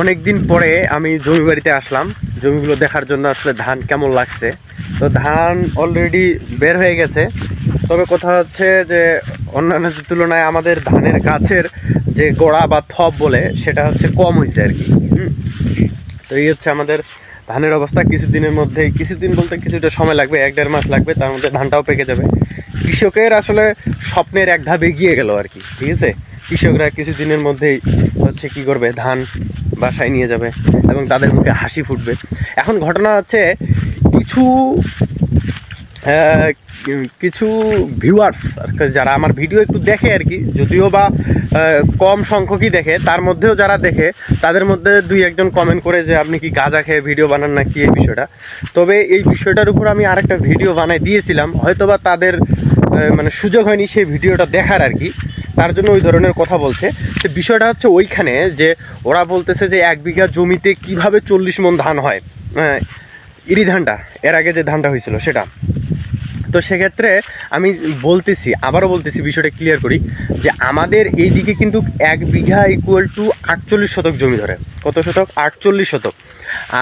অনেক দিন পরে আমি জমি বাড়িতে আসলাম। জমিগুলো দেখার জন্য আসলে ধান কেমন লাগছে? তো ধান অলরেডি বের হয়ে গেছে। তবে কথা হচ্ছে যে, অন্যান্য তুলনায় আমাদের ধানের গাছের যে গোড়া বা থপ বলে, সেটা হচ্ছে কম হয়েছে আর কি। তো এই হচ্ছে আমাদের ধানের অবস্থা। কিছুদিনের মধ্যেই, কিছুদিন বলতে কিছুটা সময় লাগবে, এক দেড় মাস লাগবে, তার মধ্যে ধানটাও পেকে যাবে। কৃষকের আসলে স্বপ্নের এক ধাপ এগিয়ে গেল আর কি, ঠিক আছে? কৃষকরা কিছুদিনের মধ্যেই হচ্ছে কি করবে? ধান বাসায় নিয়ে যাবে এবং তাদের মুখে হাসি ফুটবে। এখন ঘটনা হচ্ছে কিছু কিছু ভিউয়ার্স আর যারা আমার ভিডিও একটু দেখে আর কি, যদিও বা কম সংখ্যকই দেখে, তার মধ্যেও যারা দেখে, তাদের মধ্যে দুই একজন কমেন্ট করে যে আপনি কি গাঁজা খেয়ে ভিডিও বানান না নাকি এই বিষয়টা। তবে এই বিষয়টার উপর আমি আরেকটা ভিডিও বানাই দিয়েছিলাম, হয়তোবা তাদের মানে সুযোগ হয়নি সেই ভিডিওটা দেখার আর কি। তার জন্য ওই ধরনের কথা বলছে। তো বিষয়টা হচ্ছে ওইখানে যে ওরা বলতেছে যে এক বিঘা জমিতে কীভাবে চল্লিশ মন ধান হয়। আহ, ইরি ধানটা এর আগে যে ধানটা হয়েছিল সেটা। তো সেক্ষেত্রে আমি বলতেছি, আবারও বলতেছি, বিষয়টা ক্লিয়ার করি, যে আমাদের এই দিকে কিন্তু এক বিঘা ইকুয়াল টু আটচল্লিশ শতক জমি ধরে। কত শতক? আটচল্লিশ শতক।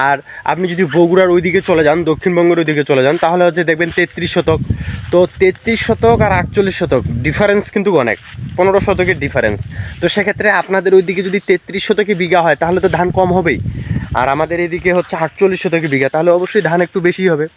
আর আপনি যদি বগুড়ার ওই দিকে চলে যান, দক্ষিণবঙ্গের ওই দিকে চলে যান, তাহলে হচ্ছে দেখবেন তেত্রিশ শতক। তো তেত্রিশ শতক আর আটচল্লিশ শতক ডিফারেন্স কিন্তু অনেক, পনেরো শতকের ডিফারেন্স তো সেক্ষেত্রে আপনাদের ওই দিকে যদি তেত্রিশ শতকে বিঘা হয়, তাহলে তো ধান কম হবেই। আর আমাদের এদিকে হচ্ছে আটচল্লিশ শতকে বিঘা, তাহলে অবশ্যই ধান একটু বেশি হবে।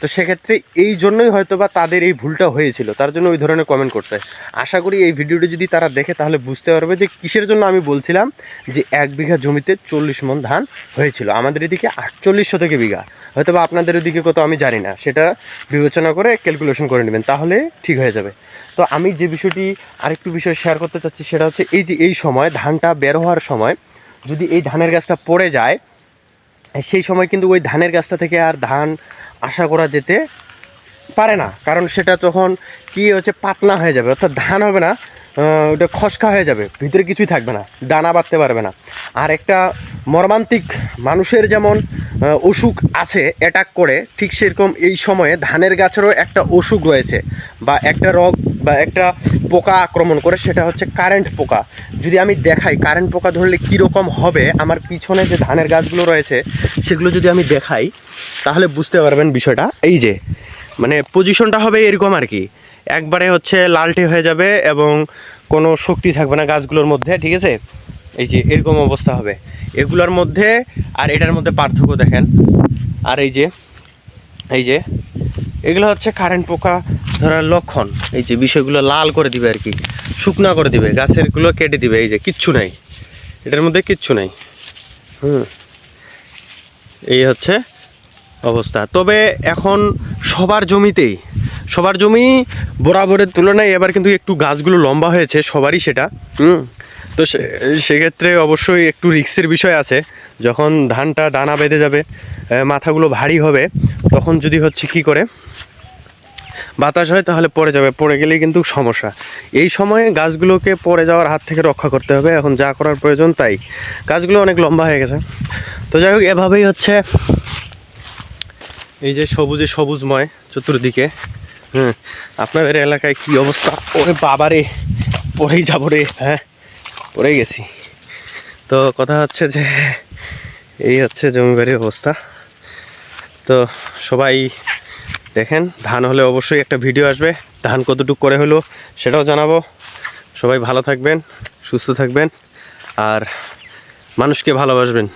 তো সেক্ষেত্রে এই জন্যই হয়তো বা তাদের এই ভুলটা হয়েছিল। তার জন্য ওই ধরনের কমেন্ট করছে। আশা করি এই ভিডিওটি যদি তারা দেখে, তাহলে বুঝতে পারবে যে কিসের জন্য আমি বলছিলাম যে এক বিঘা জমিতে চল্লিশ মন ধান হয়েছিল। আমাদের এদিকে আটচল্লিশ শতকে বিঘা। হয়তো বা আপনাদের ওদিকে কত আমি জানি না। সেটা বিবেচনা করে ক্যালকুলেশন করে নেবেন, তাহলে ঠিক হয়ে যাবে। তো আমি যে বিষয়টি আরেকটু বিষয় শেয়ার করতে চাচ্ছি, সেটা হচ্ছে এই যে এই সময় ধানটা বের হওয়ার সময় যদি এই ধানের গাছটা পড়ে যায়, সেই সময় কিন্তু ওই ধানের গাছটা থেকে আর ধান আশা করা যেতে পারে না। কারণ সেটা তখন কি হচ্ছে, পাতলা হয়ে যাবে। অর্থাৎ ধান হবে না ওটা খসকা হয়ে যাবে। ভিতরে কিছুই থাকবে না, দানা বাঁধতে পারবে না। আর একটা মর্মান্তিক মানুষের যেমন অসুখ আছে অ্যাটাক করে, ঠিক সেরকম এই সময়ে ধানের গাছেরও একটা অসুখ রয়েছে বা একটা রোগ বা একটা পোকা আক্রমণ করে, সেটা হচ্ছে কারেন্ট পোকা। যদি আমি দেখাই কারেন্ট পোকা ধরলে কীরকম হবে, আমার পিছনে যে ধানের গাছগুলো রয়েছে, সেগুলো যদি আমি দেখাই, তাহলে বুঝতে পারবেন বিষয়টা। এই যে মানে পজিশনটা হবে এরকম আর কি। একবারে হচ্ছে লালটে হয়ে যাবে এবং কোনো শক্তি থাকবে না গাছগুলোর মধ্যে, ঠিক আছে? এই যে, এরকম অবস্থা হবে। এগুলোর মধ্যে, আর এটার মধ্যে পার্থক্য দেখেন। আর এই যে এই যে, এগুলো হচ্ছে কারেন্ট পোকা। ধরার লক্ষণ, এই যে বিষয়গুলো লাল করে দিবে আর কি, শুকনা করে দিবে, গাছেরগুলো কেটে দিবে, এই যে কিচ্ছু নাই, এটার মধ্যে কিচ্ছু নাই। হুম, এই হচ্ছে অবস্থা। তবে এখন সবার জমিতেই, সবার জমি বরাবরের তুলনায় এবার কিন্তু একটু গাছগুলো লম্বা হয়েছে, সবারই সেটা, হুম, তো সেক্ষেত্রে অবশ্যই একটু রিক্সের বিষয় আছে। যখন ধানটা, দানা বেঁধে যাবে মাথাগুলো ভারী হবে, তখন যদি হচ্ছে কি করে বাতাস হয়, তাহলে পড়ে যাবে। পড়ে গেলেই কিন্তু সমস্যা। এই সময়ে গাছগুলোকে পড়ে যাওয়ার হাত থেকে রক্ষা করতে হবে। এখন যা করার প্রয়োজন, তাই। গাছগুলো অনেক লম্বা হয়ে গেছে। তো যাই হোক, এভাবেই হচ্ছে এই যে সবুজে সবুজময় চতুর্দিকে। হুম, আপনাদের এলাকায় কি অবস্থা? ওরে বাবারে, পড়েই যাব রে। হ্যাঁ পড়ে গেছি। তো কথা হচ্ছে যে, এই হচ্ছে জমিবাড়ির অবস্থা। তো সবাই দেখেন, ধান হলে অবশ্যই একটা ভিডিও আসবে। ধান কতটুকু করে হলো সেটাও জানাব। সবাই ভালো থাকবেন, সুস্থ থাকবেন, আর মানুষকে ভালোবাসবেন।